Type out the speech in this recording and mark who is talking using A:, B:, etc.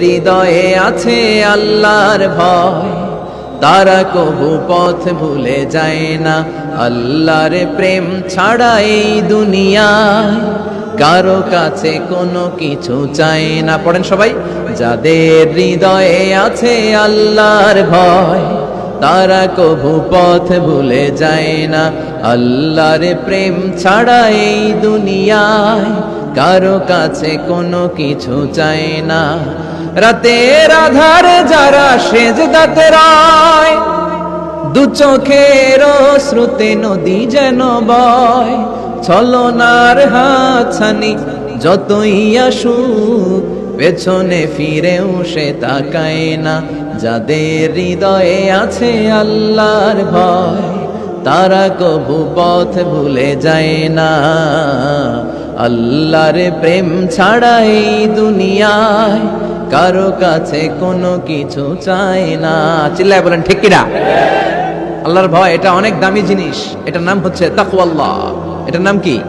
A: হৃদয়ে আছে আল্লাহর ভয়। তারা কবু পথ ভুলে যায় না। আল্লাহর প্রেম ছাড়া এই দুনিয়ায় কারও কাছে কোনো কিছু চায় না। পড়েন সবাই, যাদের হৃদয়ে আছে আল্লাহর ভয়, তারা কবু পথ ভুলে যায় না। আল্লাহর প্রেম ছাড়া এই দুনিয়ায় কারও কাছে কোনো কিছু চায় না। রাতের আধারে যারা সেজ দাতে রায় দু চোখের শ্রুতে নদী যেন বয়। ছলনার হাতছানি যতই আসুক, পেছনে ফিরেও সে তাকায় না। যাদের হৃদয়ে আছে আল্লাহর ভয়। তারা কবু পথ ভুলে যায় না। আল্লাহর প্রেম ছাড়াই দুনিয়ায় কারও কাছে কোনো কিছু চায় না। চিল্লায় বলেন, ঠিক কিনা? আল্লাহর ভয়, এটা অনেক দামি জিনিস। এটার নাম হচ্ছে তাকওয়াল্লাহ। এটার নাম কি?